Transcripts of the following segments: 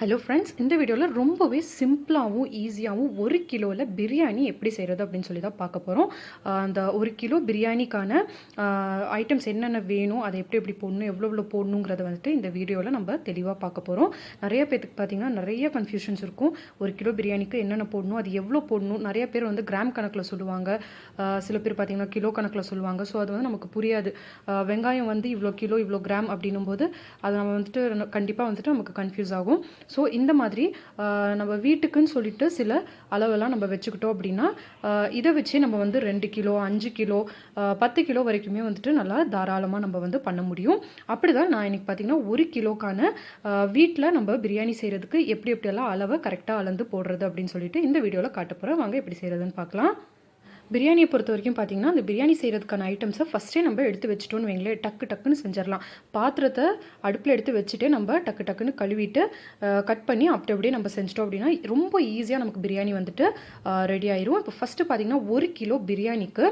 Hello friends இந்த வீடியோவில் ரொம்பவே சிம்பிளாகவும் ஈஸியாகவும் ஒரு கிலோவில் பிரியாணி எப்படி செய்கிறது அப்படின்னு சொல்லி தான் பார்க்க போகிறோம் அந்த ஒரு கிலோ பிரியாணிக்கான ஐட்டம்ஸ் என்னென்ன வேணும் அதை எப்படி எப்படி போடணும் எவ்வளோ எவ்வளோ போடணுங்கிறத வந்துட்டு இந்த வீடியோவில் நம்ம தெளிவாக பார்க்க போகிறோம் நிறைய பேத்துக்கு பார்த்தீங்கன்னா நிறைய கன்ஃபியூஷன்ஸ் இருக்கும். ஒரு கிலோ பிரியாணிக்கு என்னென்ன போடணும் அது எவ்வளோ போடணும் நிறைய பேர் வந்து கிராம் கணக்கில் சொல்லுவாங்க. சில பேர் பார்த்தீங்கன்னா கிலோ கணக்கில் சொல்லுவாங்க. ஸோ அது வந்து நமக்கு புரியாது. வெங்காயம் வந்து இவ்வளோ கிலோ இவ்வளோ கிராம் அப்படின்னும் போது அது நம்ம வந்துட்டு கண்டிப்பாக வந்துட்டு நமக்கு கன்ஃபியூஸ் ஆகும். ஸோ இந்த மாதிரி நம்ம வீட்டுக்குன்னு சொல்லிட்டு சில அளவெல்லாம் நம்ம வச்சுக்கிட்டோம் அப்படின்னா இதை வச்சு நம்ம வந்து ரெண்டு கிலோ அஞ்சு கிலோ பத்து கிலோ வரைக்குமே வந்துட்டு நல்லா தாராளமாக நம்ம வந்து பண்ண முடியும். அப்படி தான் நான் இன்னைக்கு பார்த்தீங்கன்னா ஒரு கிலோக்கான வீட்டில் நம்ம பிரியாணி செய்கிறதுக்கு எப்படி எப்படியெல்லாம் அளவை கரெக்டாக அளந்து போடுறது அப்படின்னு சொல்லிட்டு இந்த வீடியோவில் காட்ட போகிறேன் வாங்க எப்படி செய்கிறதுன்னு பார்க்கலாம். பிரியாணியை பொறுத்த வரைக்கும் பார்த்தீங்கன்னா அந்த பிரியாணி செய்கிறதுக்கான ஐட்டம்ஸை ஃபஸ்ட்டே நம்ம எடுத்து வச்சுட்டோன்னு வைங்களேன். டக்கு டக்குன்னு செஞ்சிடலாம். பாத்திரத்தை அடுப்பில் எடுத்து வச்சுட்டு நம்ம டக்கு டக்குன்னு கழுவிட்டு கட் பண்ணி அப்படி அப்படியே நம்ம செஞ்சிட்டோம் அப்படின்னா ரொம்ப ஈஸியாக நமக்கு பிரியாணி வந்துட்டு ரெடி ஆயிரும். இப்போ ஃபஸ்ட்டு பார்த்தீங்கன்னா ஒரு கிலோ பிரியாணிக்கு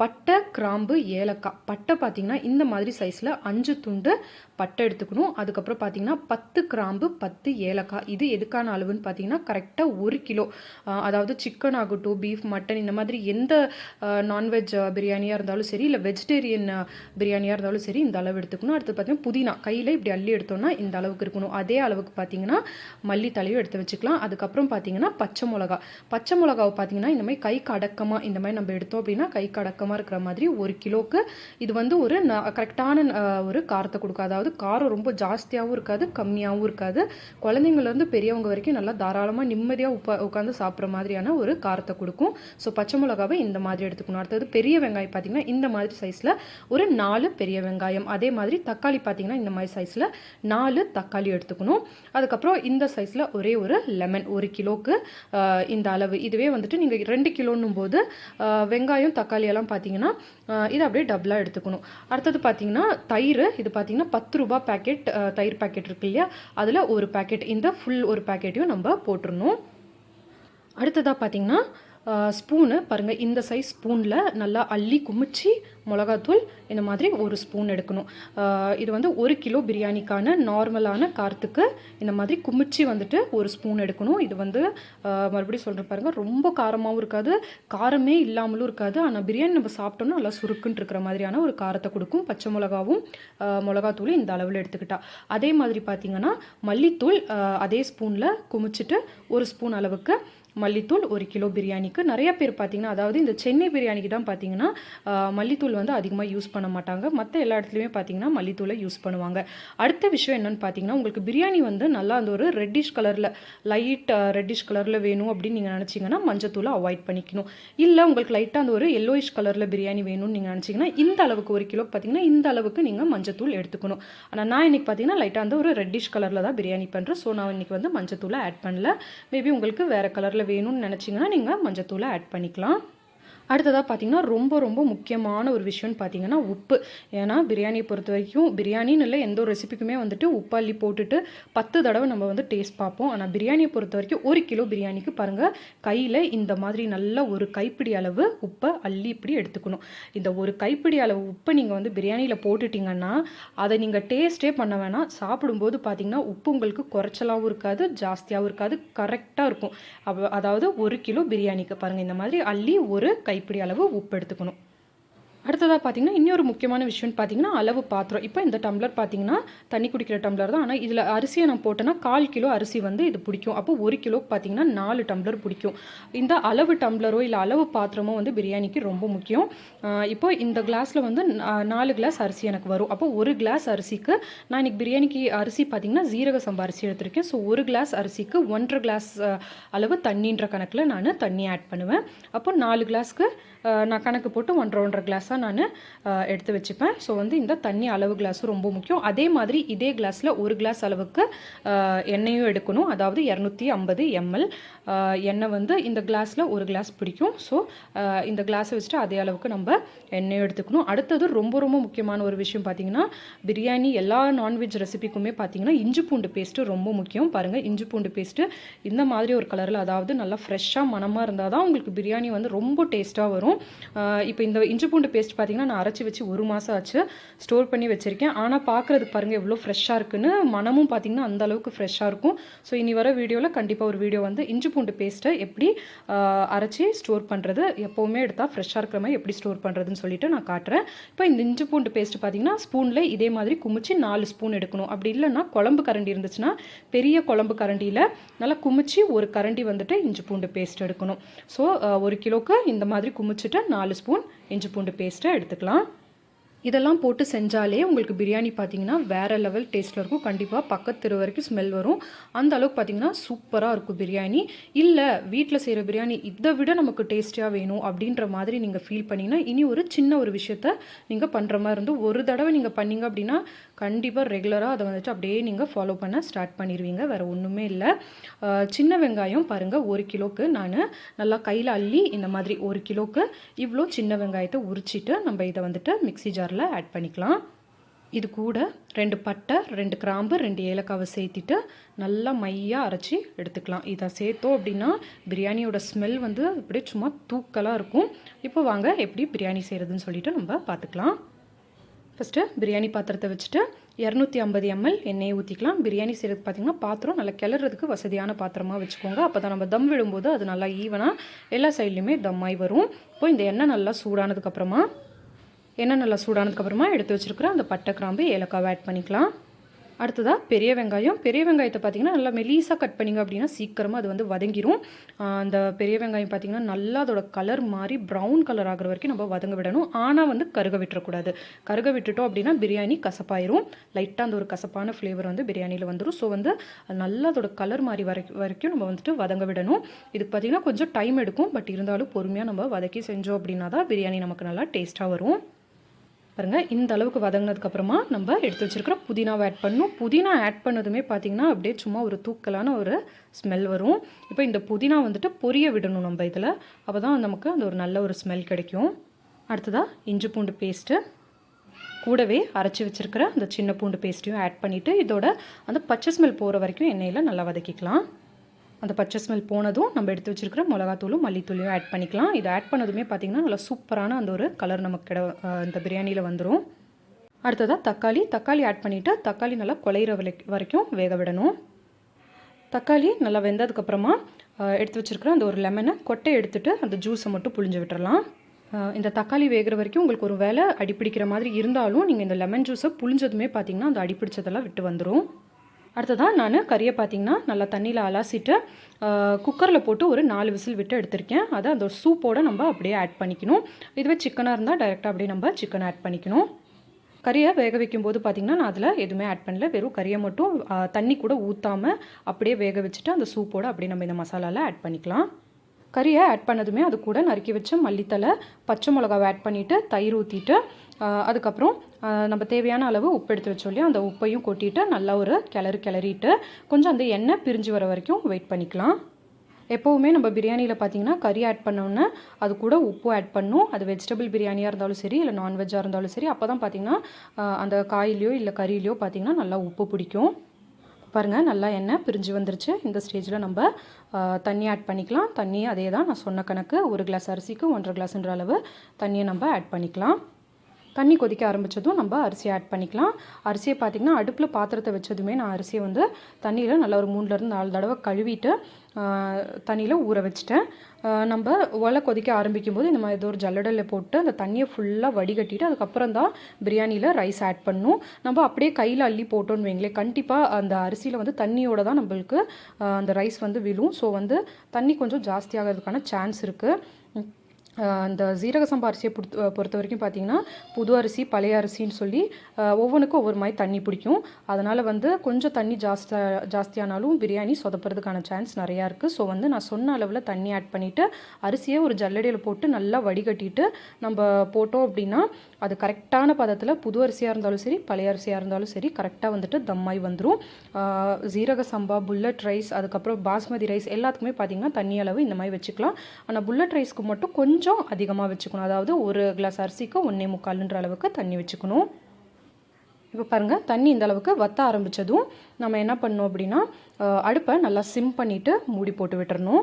பட்டை கிராம்பு ஏலக்காய். பட்டை பார்த்தீங்கன்னா இந்த மாதிரி சைஸில் அஞ்சு துண்டு பட்டை எடுத்துக்கணும். அதுக்கப்புறம் பார்த்தீங்கன்னா பத்து கிராம்பு பத்து ஏலக்காய். இது எதுக்கான அளவுன்னு பார்த்தீங்கன்னா கரெக்டாக ஒரு கிலோ. அதாவது சிக்கன் ஆகட்டும் பீஃப் மட்டன் இந்த மாதிரி எந்த நான்வெஜ் பிரியாணியாக இருந்தாலும் சரி இல்லை வெஜிடேரியன் பிரியாணியாக இருந்தாலும் சரி இந்த அளவு எடுத்துக்கணும். அடுத்து பார்த்தீங்கன்னா புதினா. கையில் இப்படி அள்ளி எடுத்தோம்னா இந்த அளவுக்கு இருக்கணும். அதே அளவுக்கு பார்த்தீங்கன்னா மல்லி தலையும் எடுத்து வச்சுக்கலாம். அதுக்கப்புறம் பார்த்தீங்கன்னா பச்சை மிளகா பச்சை மிளகாவை பார்த்தீங்கன்னா இந்த மாதிரி கை கடக்கமாக இந்த மாதிரி நம்ம எடுத்தோம் அப்படின்னா கைக்கு அடக்கமாக இருக்கிற மாதிரி ஒரு கிலோக்கு இது வந்து ஒரு கரெக்டான ஒரு காரத்தை கொடுக்கும். அதாவது காரம் ரொம்ப ஜாஸ்தியாகவும் இருக்காது கம்மியாகவும் இருக்காது. குழந்தைங்கள்லேருந்து பெரியவங்க வரைக்கும் நல்லா தாராளமாக நிம்மதியாக உப்பா உட்காந்து சாப்பிட்ற மாதிரியான ஒரு காரத்தை கொடுக்கும். ஸோ பச்சை மிளகாவை இந்த மாதிரி எடுத்துக்கணும். அடுத்தது பெரிய வெங்காயம் பார்த்தீங்கன்னா இந்த மாதிரி சைஸில் ஒரு நாலு பெரிய வெங்காயம். அதே மாதிரி தக்காளி பார்த்தீங்கன்னா இந்த மாதிரி சைஸில் நாலு தக்காளி எடுத்துக்கணும். அதுக்கப்புறம் இந்த சைஸில் ஒரே ஒரு லெமன் ஒரு கிலோக்கு இந்த அளவு. இதுவே வந்துட்டு நீங்கள் ரெண்டு கிலோன்னும் போது வெங்காயம் தக்காளி எல்லாம் பார்த்தீங்கன்னா இது இதை அப்படியே டபுளாக எடுத்துக்கணும். அடுத்தது பார்த்தீங்கன்னா தயிர் இது பார்த்தீங்கன்னா பத்து ரூபாய் பேக்கெட் தயிர் பேக்கெட் இருக்கு இல்லையா? அதில் ஒரு பேக்கெட் இந்த ஃபுல் ஒரு பேக்கெட்டையும் நம்ம போட்டுருணும் அடுத்ததாக பார்த்தீங்கன்னா ஸ்பூனு பாருங்கள் இந்த சைஸ் ஸ்பூனில் நல்லா அள்ளி குமிச்சு மிளகாத்தூள் இந்த மாதிரி ஒரு ஸ்பூன் எடுக்கணும். இது வந்து ஒரு கிலோ பிரியாணிக்கான நார்மலான காரத்துக்கு இந்த மாதிரி குமிச்சு வந்துட்டு ஒரு ஸ்பூன் எடுக்கணும். இது வந்து மறுபடியும் சொல்கிறேன் பாருங்கள் ரொம்ப காரமாகவும் இருக்காது காரமே இல்லாமலும் இருக்காது. ஆனால் பிரியாணி நம்ம சாப்பிட்டோம்னா நல்லா சுருக்குன்னு இருக்கிற மாதிரியான ஒரு காரத்தை கொடுக்கும். பச்சை மிளகாவும் மிளகாத்தூளும் இந்த அளவில் எடுத்துக்கிட்டா. அதே மாதிரி பார்த்தீங்கன்னா மல்லித்தூள் அதே ஸ்பூனில் குமிச்சிட்டு ஒரு ஸ்பூன் அளவுக்கு மல்லித்தூள் ஒரு கிலோ பிரியாணிக்கு. நிறைய பேர் பார்த்தீங்கன்னா அதாவது இந்த சென்னை பிரியாணிக்கு தான் பார்த்தீங்கன்னா மல்லித்தூள் மல்லித்தூள் வந்து அதிகமாக யூஸ் பண்ண மாட்டாங்க. மற்ற எல்லா இடத்துலையுமே பார்த்தீங்கன்னா மல்லித்தூளை யூஸ் பண்ணுவாங்க. அடுத்த விஷயம் என்னென்னு பார்த்தீங்கன்னா உங்களுக்கு பிரியாணி வந்து நல்லா அந்த ஒரு ரெட்டிஷ் கலரில் லைட் ரெட்டிஷ் கலரில் வேணும் அப்படின்னு நீங்கள் நினச்சிங்கன்னா மஞ்சத்தூளை அவாய்ட் பண்ணிக்கணும். இல்லை உங்களுக்கு லைட்டாக அந்த ஒரு எல்லோயிஷ் கலரில் பிரியாணி வேணும்னு நீங்கள் நினச்சிங்கன்னா இந்த அளவுக்கு ஒரு கிலோ பார்த்தீங்கன்னா இந்த அளவுக்கு நீங்கள் மஞ்சத்தூள் எடுத்துக்கணும். ஆனால் நான் இன்றைக்கி பார்த்தீங்கன்னா லைட்டாக அந்த ஒரு ரெட்டிஷ் கலரில் தான் பிரியாணி பண்ணுறேன் ஸோ நான் இன்றைக்கி வந்து மஞ்சத்தூளை ஆட் பண்ணல. மேபி உங்களுக்கு வேறு கலரில் வேணும்னு நினச்சிங்கன்னா நீங்கள் மஞ்சத்தூளை ஆட் பண்ணிக்கலாம். அடுத்ததாக பார்த்தீங்கன்னா ரொம்ப ரொம்ப முக்கியமான ஒரு விஷயம்னு பார்த்தீங்கன்னா உப்பு. ஏன்னா பிரியாணியை பொறுத்த வரைக்கும் பிரியாணின்னு இல்லை எந்த ஒரு ரெசிபிக்குமே வந்துட்டு உப்பு அள்ளி போட்டுட்டு பத்து தடவை நம்ம வந்து டேஸ்ட் பார்ப்போம். ஆனால் பிரியாணியை பொறுத்த வரைக்கும் ஒரு கிலோ பிரியாணிக்கு பாருங்கள் கையில் இந்த மாதிரி நல்ல ஒரு கைப்பிடி அளவு உப்பை அள்ளி இப்படி எடுத்துக்கணும். இந்த ஒரு கைப்பிடி அளவு உப்பை நீங்கள் வந்து பிரியாணியில் போட்டுட்டிங்கன்னா அதை நீங்கள் டேஸ்ட்டே பண்ண வேணாம். சாப்பிடும்போது பார்த்தீங்கன்னா உப்பு உங்களுக்கு குறைச்சலாகவும் இருக்காது ஜாஸ்தியாகவும் இருக்காது கரெக்டாக இருக்கும். அதாவது ஒரு கிலோ பிரியாணிக்கு பாருங்கள் இந்த மாதிரி அள்ளி ஒரு கை கைப்பிடி அளவு உப்பு எடுத்துக்கணும். அடுத்ததாக பார்த்தீங்கன்னா இன்னொரு முக்கியமான விஷயம்னு பார்த்தீங்கன்னா அளவு பாத்திரம். இப்போ இந்த டம்ளர் பார்த்தீங்கன்னா தண்ணி குடிக்கிற டம்ளர் தான். ஆனால் இதில் அரிசியை நான் போட்டேன்னா கால் கிலோ அரிசி வந்து இது பிடிக்கும். அப்போ ஒரு கிலோக்கு பார்த்தீங்கன்னா நாலு டம்ளர் பிடிக்கும். இந்த அளவு டம்ளரோ இல்லை அளவு பாத்திரமோ வந்து பிரியாணிக்கு ரொம்ப முக்கியம். இப்போ இந்த கிளாஸில் வந்து நாலு கிளாஸ் அரிசி எனக்கு வரும். அப்போ ஒரு கிளாஸ் அரிசிக்கு நான் இன்றைக்கி பிரியாணிக்கு அரிசி பார்த்தீங்கன்னா ஜீரக சம்பா அரிசி எடுத்திருக்கேன். ஸோ ஒரு கிளாஸ் அரிசிக்கு ஒன்றரை கிளாஸ் அளவு தண்ணின்ற கணக்கில் நான் தண்ணி ஆட் பண்ணுவேன். அப்போ நாலு கிளாஸ்க்கு நான் கணக்கு போட்டு ஒன்றரை ஒன்றரை கிளாஸாக நான் எடுத்து வச்சுப்பேன். ஸோ வந்து இந்த தண்ணி அளவு கிளாஸும் ரொம்ப முக்கியம். அதே மாதிரி இதே கிளாஸில் ஒரு கிளாஸ் அளவுக்கு எண்ணெயும் எடுக்கணும். அதாவது இரநூத்தி ஐம்பது எம்எல் எண்ணெய் வந்து இந்த கிளாஸில் ஒரு கிளாஸ் பிடிக்கும். ஸோ இந்த கிளாஸை வச்சுட்டு அதே அளவுக்கு நம்ம எண்ணெயும் எடுத்துக்கணும். அடுத்தது ரொம்ப ரொம்ப முக்கியமான ஒரு விஷயம் பார்த்தீங்கன்னா பிரியாணி எல்லா நான்வெஜ் ரெசிபிக்குமே பார்த்தீங்கன்னா இஞ்சி பூண்டு பேஸ்ட்டு ரொம்ப முக்கியம். பாருங்கள் இஞ்சி பூண்டு பேஸ்ட்டு இந்த மாதிரி ஒரு கலரில் அதாவது நல்லா ஃப்ரெஷ்ஷாக மனமாக இருந்தால் தான் உங்களுக்கு பிரியாணி வந்து ரொம்ப டேஸ்ட்டாக வரும். இப்போ இந்த இஞ்சி பூண்டு பேஸ்ட் பேஸ்ட் பார்த்தீங்கன்னா நான் அரைச்சி வச்சு ஒரு மாதம் ஆச்சு. ஸ்டோர் பண்ணி வச்சுருக்கேன். ஆனால் பார்க்குறதுக்கு பாருங்கள் எவ்வளோ ஃப்ரெஷ்ஷாக இருக்குன்னு. மனமும் பார்த்தீங்கன்னா அந்த அளவுக்கு ஃப்ரெஷ்ஷாக இருக்கும். ஸோ இனி வர வீடியோவில் கண்டிப்பாக ஒரு வீடியோ வந்து இஞ்சி பூண்டு பேஸ்ட்டை எப்படி அரைச்சி ஸ்டோர் பண்ணுறது எப்போவுமே எடுத்தால் ஃப்ரெஷ்ஷாக இருக்கிற மாதிரி எப்படி ஸ்டோர் பண்ணுறதுன்னு சொல்லிட்டு நான் காட்டுறேன். இப்போ இந்த இஞ்சி பூண்டு பேஸ்ட்டு பார்த்தீங்கன்னா ஸ்பூனில் இதே மாதிரி குமிச்சு நாலு ஸ்பூன் எடுக்கணும். அப்படி இல்லைன்னா குழம்பு கரண்டி இருந்துச்சுன்னா பெரிய குழம்பு கரண்டியில் நல்லா குமிச்சு ஒரு கரண்டி வந்துட்டு இஞ்சி பூண்டு பேஸ்ட் எடுக்கணும். ஸோ ஒரு கிலோக்கு இந்த மாதிரி குமிச்சிட்டு நாலு ஸ்பூன் இஞ்சி பூண்டு பேஸ்ட் பேஸ்ட்டை எடுத்துக்கலாம். இதெல்லாம் போட்டு செஞ்சாலே உங்களுக்கு பிரியாணி பார்த்தீங்கன்னா வேறு லெவல் டேஸ்ட்டில் இருக்கும். கண்டிப்பாக பக்கத்து தெரு வரைக்கும் ஸ்மெல் வரும். அந்த அளவுக்கு பார்த்தீங்கன்னா சூப்பராக இருக்கும் பிரியாணி. இல்லை வீட்டில் செய்கிற பிரியாணி இதை விட நமக்கு டேஸ்டியாக வேணும் அப்படின்ற மாதிரி நீங்கள் ஃபீல் பண்ணிங்கன்னா இனி ஒரு சின்ன ஒரு விஷயத்த நீங்கள் பண்ணுற மாதிரி இருந்து ஒரு தடவை நீங்கள் பண்ணிங்க அப்படின்னா கண்டிப்பாக ரெகுலராக அதை வந்துட்டு அப்படியே நீங்கள் ஃபாலோ பண்ண ஸ்டார்ட் பண்ணிடுவீங்க வேறு ஒன்றுமே இல்லை. சின்ன வெங்காயம் பாருங்கள் ஒரு கிலோக்கு நான் நல்லா கையில் அள்ளி இந்த மாதிரி ஒரு கிலோக்கு இவ்வளோ சின்ன வெங்காயத்தை உரிச்சிட்டு நம்ம இதை வந்துட்டு மிக்ஸி ஜாரில் ஆட் பண்ணிக்கலாம். இது கூட ரெண்டு பட்டை ரெண்டு கிராம்பு ரெண்டு ஏலக்காவை சேர்த்திட்டு நல்லா மையாக அரைச்சி எடுத்துக்கலாம். இதை சேர்த்தோம் அப்படின்னா பிரியாணியோட ஸ்மெல் வந்து அப்படியே சும்மா தூக்கலாக இருக்கும். இப்போ வாங்க எப்படி பிரியாணி செய்கிறதுன்னு சொல்லிட்டு நம்ம பார்த்துக்கலாம். ஃபஸ்ட்டு பிரியாணி பாத்திரத்தை வச்சுட்டு இரநூத்தி ஐம்பது எம்எல் எண்ணெயை ஊற்றிக்கலாம் பிரியாணி செய்கிறது பார்த்திங்கன்னா பாத்திரம் நல்லா கிளறதுக்கு வசதியான பாத்திரமாக வச்சுக்கோங்க. அப்போ தான் நம்ம தம் விடும்போது அது நல்லா ஈவனாக எல்லா சைட்லேயுமே தம் ஆகி வரும். இப்போ இந்த எண்ணெய் நல்லா சூடானதுக்கப்புறமா எண்ணெய் நல்லா சூடானதுக்கப்புறமா எடுத்து வச்சுருக்கிற அந்த பட்டை கிராம்பு ஏலக்காவை ஆட் பண்ணிக்கலாம். அடுத்ததாக பெரிய வெங்காயம். பெரிய வெங்காயத்தை பார்த்தீங்கன்னா நல்லா மெலீஸாக கட் பண்ணிங்க அப்படின்னா சீக்கிரமாக அது வந்து வதங்கிரும். அந்த பெரிய வெங்காயம் பார்த்தீங்கன்னா நல்லா அதோட கலர் மாதிரி ப்ரௌன் கலர் ஆகிற வரைக்கும் நம்ம வதங்க விடணும். ஆனால் வந்து கருக விட்டுறக்கூடாது. கருக விட்டுட்டோம் அப்படின்னா பிரியாணி கசப்பாயிரும். லைட்டாக அந்த ஒரு கசப்பான ஃப்ளேவர் வந்து பிரியாணியில் வந்துடும் ஸோ வந்து நல்லா அதோட கலர் மாதிரி வரை வரைக்கும் நம்ம வந்துட்டு வதங்க விடணும். இதுக்கு பார்த்தீங்கன்னா கொஞ்சம் டைம் எடுக்கும். பட் இருந்தாலும் பொறுமையாக நம்ம வதக்கி செஞ்சோம் அப்படின்னா தான் பிரியாணி நமக்கு நல்லா டேஸ்ட்டாக வரும். பாருங்கள் இந்த அளவுக்கு வதங்கினதுக்கப்புறமா நம்ம எடுத்து வச்சுருக்கிற புதினாவை ஆட் பண்ணணும். புதினா ஆட் பண்ணதுமே பார்த்திங்கன்னா அப்படியே சும்மா ஒரு தூக்கலான ஒரு ஸ்மெல் வரும். இப்போ இந்த புதினா வந்துட்டு பொரிய விடணும் நம்ம இதில். அப்போ தான் நமக்கு அந்த ஒரு நல்ல ஒரு ஸ்மெல் கிடைக்கும். அடுத்ததாக இஞ்சி பூண்டு பேஸ்ட்டு கூடவே அரைச்சி வச்சிருக்கிற அந்த சின்ன பூண்டு பேஸ்ட்டையும் ஆட் பண்ணிவிட்டு இதோட அந்த பச்சை ஸ்மெல் போகிற வரைக்கும் எண்ணெயில் நல்லா வதக்கிக்கலாம். அந்த பச்சை ஸ்மெல் போனதும் நம்ம எடுத்து வச்சிருக்கிற மிளகாத்தூளும் மல்லித்தூளையும் ஆட் பண்ணிக்கலாம். இதை ஆட் பண்ணதுமே பார்த்தீங்கன்னா நல்லா சூப்பரான அந்த ஒரு கலர் நமக்கு கிட இந்த பிரியாணியில் வந்துடும் அடுத்ததாக தக்காளி. தக்காளி ஆட் பண்ணிவிட்டு தக்காளி நல்லா குலையிற வரைக்கும் வேக விடணும். தக்காளி நல்லா வெந்ததுக்கப்புறமா எடுத்து வச்சிருக்கிற அந்த ஒரு லெமனை கொட்டை எடுத்துகிட்டு அந்த ஜூஸை மட்டும் புழிஞ்சு விட்டுறலாம். இந்த தக்காளி வேகிற வரைக்கும் உங்களுக்கு ஒரு வேலை அடிப்பிடிக்கிற மாதிரி இருந்தாலும் நீங்கள் இந்த லெமன் ஜூஸை புழிஞ்சதுமே பார்த்தீங்கன்னா அந்த அடிப்பிடிச்சதெல்லாம் விட்டு வந்துடும் அடுத்ததாக நான் கறியை பார்த்தீங்கன்னா நல்லா தண்ணியில் அலாசிட்டு குக்கரில் போட்டு ஒரு நாலு விசில் விட்டு எடுத்திருக்கேன். அதை அந்த சூப்போடு நம்ம அப்படியே ஆட் பண்ணிக்கணும். இதுவே சிக்கனாக இருந்தால் டைரெக்டாக அப்படியே நம்ம சிக்கன் ஆட் பண்ணிக்கணும். கறியை வேக வைக்கும் போது பார்த்தீங்கன்னா நான் அதில் எதுவுமே ஆட் பண்ணல. வெறும் கறியை மட்டும் தண்ணி கூட ஊற்றாமல் அப்படியே வேக வச்சுட்டு அந்த சூப்போடு அப்படியே நம்ம இந்த மசாலாவில் ஆட் பண்ணிக்கலாம். கறியை ஆட் பண்ணதுமே அது கூட நறுக்கி வச்ச மல்லித்தலை பச்சை மிளகாவை ஆட் பண்ணிவிட்டு தயிர் ஊற்றிட்டு அதுக்கப்புறம் நம்ம தேவையான அளவு உப்பு எடுத்து வச்சோம் இல்லையா? அந்த உப்பையும் கொட்டிட்டு நல்லா ஒரு கிளறு கிளறிட்டு கொஞ்சம் அந்த எண்ணெய் பிரிஞ்சு வர வரைக்கும் வெயிட் பண்ணிக்கலாம். எப்போவுமே நம்ம பிரியாணியில் பார்த்தீங்கன்னா கறி ஆட் பண்ணோன்னே அது கூட உப்பு ஆட் பண்ணும். அது வெஜிடபிள் பிரியாணியாக இருந்தாலும் சரி இல்லை நான்வெஜ்ஜாக இருந்தாலும் சரி அப்போ தான் பார்த்தீங்கன்னா அந்த காயிலையோ இல்லை கறியிலையோ பார்த்தீங்கன்னா நல்லா உப்பு பிடிக்கும். பாருங்கள் நல்லா எண்ணெய் பிரிஞ்சு வந்துருச்சு. இந்த ஸ்டேஜில் நம்ம தண்ணி ஆட் பண்ணிக்கலாம். தண்ணி அதே தான் நான் சொன்ன கணக்கு. ஒரு கிளாஸ் அரிசிக்கு ஒன்றரை கிளாஸ்ன்ற அளவு தண்ணியை நம்ம ஆட் பண்ணிக்கலாம். தண்ணி கொதிக்க ஆரம்பித்ததும் நம்ம அரிசியை ஆட் பண்ணிக்கலாம். அரிசியை பார்த்திங்கன்னா அடுப்பில் பாத்திரத்தை வச்சதுமே நான் அரிசியை வந்து தண்ணியில் நல்லா ஒரு மூணுலேருந்து நாலு தடவை கழுவிட்டு தண்ணியில் ஊற வச்சுட்டேன். நம்ம ஒலை கொதிக்க ஆரம்பிக்கும் போது இந்த மாதிரி ஏதோ ஒரு ஜல்லடலில் போட்டு அந்த தண்ணியை ஃபுல்லாக வடிகட்டிட்டு அதுக்கப்புறம் தான் பிரியாணியில் ரைஸ் ஆட் பண்ணும். நம்ம அப்படியே கையில் அள்ளி போட்டோன்னு வைங்களேன் கண்டிப்பாக அந்த அரிசியில் வந்து தண்ணியோட தான் நம்மளுக்கு அந்த ரைஸ் வந்து விழும். ஸோ வந்து தண்ணி கொஞ்சம் ஜாஸ்தியாகிறதுக்கான சான்ஸ் இருக்குது அந்த ஜீரக சம்பா அரிசியை பொறுத்த பொறுத்த வரைக்கும் பார்த்தீங்கன்னா புது அரிசி பழைய அரிசின்னு சொல்லி ஒவ்வொன்றுக்கும் ஒவ்வொரு மாதிரி தண்ணி பிடிக்கும். அதனால் வந்து கொஞ்சம் தண்ணி ஜாஸ்தியா ஜாஸ்தியானாலும் பிரியாணி சொதப்புறதுக்கான சான்ஸ் நிறையா இருக்குது ஸோ வந்து நான் சொன்ன அளவில் தண்ணி ஆட் பண்ணிவிட்டு அரிசியை ஒரு ஜல்லடியில் போட்டு நல்லா வடிகட்டிட்டு நம்ம போட்டோம் அப்படின்னா அது கரெக்டான பதத்தில் புது அரிசியாக இருந்தாலும் சரி பழைய அரிசியாக இருந்தாலும் சரி கரெக்டாக வந்துட்டு தம்மாய் வந்துடும் ஜீரக சம்பா புல்லட் ரைஸ் அதுக்கப்புறம் பாஸ்மதி ரைஸ் எல்லாத்துக்குமே பார்த்தீங்கன்னா தண்ணி அளவு இந்த மாதிரி வச்சுக்கலாம். ஆனால் புல்லட் ரைஸ்க்கு மட்டும் கொஞ்சம் அதிகமாக வச்சுக்கணும். அதாவது ஒரு கிளாஸ் அரிசிக்கு ஒன்றே முக்கால்ன்ற அளவுக்கு தண்ணி வச்சுக்கணும். இப்போ பாருங்கள் தண்ணி இந்த அளவுக்கு வத்த ஆரம்பித்ததும் நம்ம என்ன பண்ணோம் அப்படின்னா அடுப்பை நல்லா சிம் பண்ணிவிட்டு மூடி போட்டு விட்டுறணும்.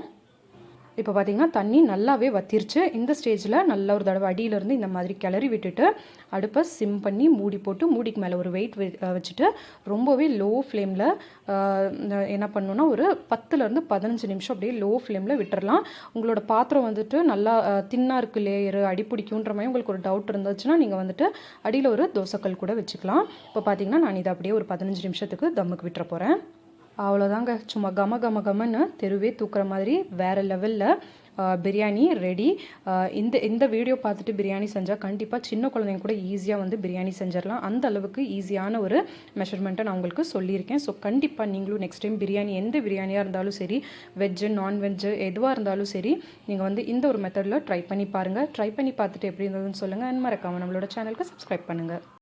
இப்போ பார்த்தீங்கன்னா தண்ணி நல்லாவே வத்திருச்சு. இந்த ஸ்டேஜில் நல்ல ஒரு தடவை அடியிலேருந்து இந்த மாதிரி கிளறி விட்டுட்டு அடுப்பை சிம் பண்ணி மூடி போட்டு மூடிக்கு மேலே ஒரு வெயிட் வச்சுட்டு ரொம்பவே லோ ஃப்ளேமில் என்ன பண்ணணுன்னா ஒரு பத்துலேருந்து பதினஞ்சு நிமிஷம் அப்படியே லோ ஃப்ளேமில் விட்டுறலாம். உங்களோட பாத்திரம் வந்துட்டு நல்லா தின்னாக இருக்கு லேயரு அடி பிடிக்குன்ற மாதிரி உங்களுக்கு ஒரு டவுட் இருந்துச்சுன்னா நீங்கள் வந்துட்டு அடியில் ஒரு தோசைக்கல் கூட வச்சுக்கலாம். இப்போ பார்த்தீங்கன்னா நான் இதை அப்படியே ஒரு பதினஞ்சு நிமிஷத்துக்கு தம்முக்கு விட்டுற போகிறேன் அவ்வளோதாங்க சும்மா கம கம கமன்னு தெருவே தூக்குற மாதிரி வேறு லெவலில் பிரியாணி ரெடி இந்த இந்த வீடியோ பார்த்துட்டு பிரியாணி செஞ்சால் கண்டிப்பாக சின்ன குழந்தைங்க கூட ஈஸியாக வந்து பிரியாணி செஞ்சிடலாம். அந்த அளவுக்கு ஈஸியான ஒரு மெஷர்மெண்ட்டை நான் உங்களுக்கு சொல்லியிருக்கேன். ஸோ கண்டிப்பாக நீங்களும் நெக்ஸ்ட் டைம் பிரியாணி எந்த பிரியாணியாக இருந்தாலும் சரி வெஜ்ஜு நான்வெஜ்ஜு எதுவாக இருந்தாலும் சரி நீங்கள் வந்து இந்த ஒரு மெத்தடில் ட்ரை பண்ணி பாருங்கள் ட்ரை பண்ணி பார்த்துட்டு எப்படி இருந்ததுன்னு சொல்லுங்கள் அண்ட் மறக்காமல் நம்மளோட சேனலுக்கு சப்ஸ்கிரைப் பண்ணுங்கள்